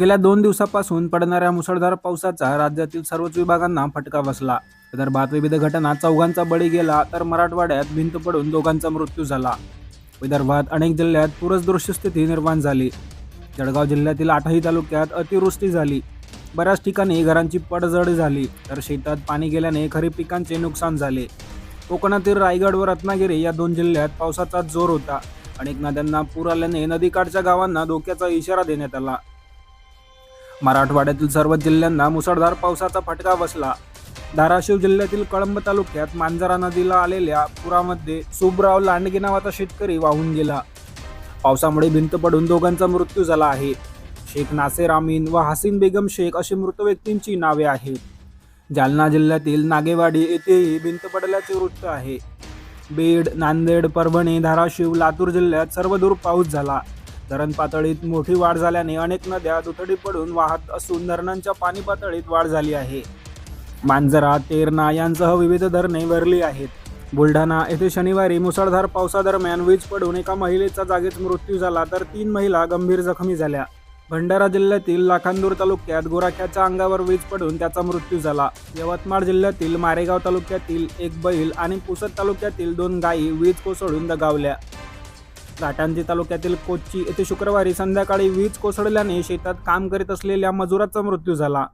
गेल्या दोन दिवसापासून पडणाऱ्या मुसळधार पावसाचा राज्यातील सर्वच विभागांना फटका बसला. विदर्भात विविध घटना चौघांचा बळी गेला तर मराठवाड्यात भिंत पडून दोघांचा मृत्यू झाला. विदर्भात अनेक जिल्ह्यात पूरदृश्य स्थिती निर्माण झाली. जळगाव जिल्ह्यातील आठही तालुक्यात अतिवृष्टी झाली. बऱ्याच ठिकाणी घरांची पडझड झाली तर शेतात पाणी गेल्याने खरीप पिकांचे नुकसान झाले. कोकणातील रायगड व रत्नागिरी या दोन जिल्ह्यात पावसाचा जोर होता. अनेक नद्यांना पूर आल्याने नदीकाठच्या गावांना धोक्याचा इशारा देण्यात आला. मराठवाड्यातील सर्व जिल्ह्यांना मुसळधार पावसाचा फटका बसला. धाराशिव जिल्ह्यातील कळंब तालुक्यात मांजरा नदीला आलेल्या पुरामध्ये सुबराव लांडगे नावाचा शेतकरी वाहून गेला. पावसामुळे भिंत पडून दोघांचा मृत्यू झाला आहे. शेख नासेर अमीन व हसीन बेगम शेख अशी मृत व्यक्तींची नावे आहेत. जालना जिल्ह्यातील नागेवाडी येथेही भिंत पडल्याचे वृत्त आहे. बीड नांदेड परभणी धाराशिव लातूर जिल्ह्यात सर्वदूर पाऊस झाला. धरण पातळीत मोठी वाढ झाल्याने अनेक नद्या दुथडी पडून वाहत असून धरणांच्या पाणी पातळीत वाढ झाली आहे. मांजरा तेरणा यांसह विविध धरणे भरली आहेत. बुलढाणा येथे शनिवारी मुसळधार पावसादरम्यान वीज पडून एका महिलेचा जागीच मृत्यू झाला तर तीन महिला गंभीर जखमी झाल्या. भंडारा जिल्ह्यातील लाखांदूर तालुक्यात गोराख्याच्या अंगावर वीज पडून त्याचा मृत्यू झाला. यवतमाळ जिल्ह्यातील मारेगाव तालुक्यातील एक बैल आणि पुसद तालुक्यातील दोन गायी वीज कोसळून दगावल्या. घाटांजी तालुक्यातील कोच्ची येथे शुक्रवारी संध्याकाळी वीज कोसळल्याने शेतात काम करीत असलेल्या मजुराचा मृत्यू झाला.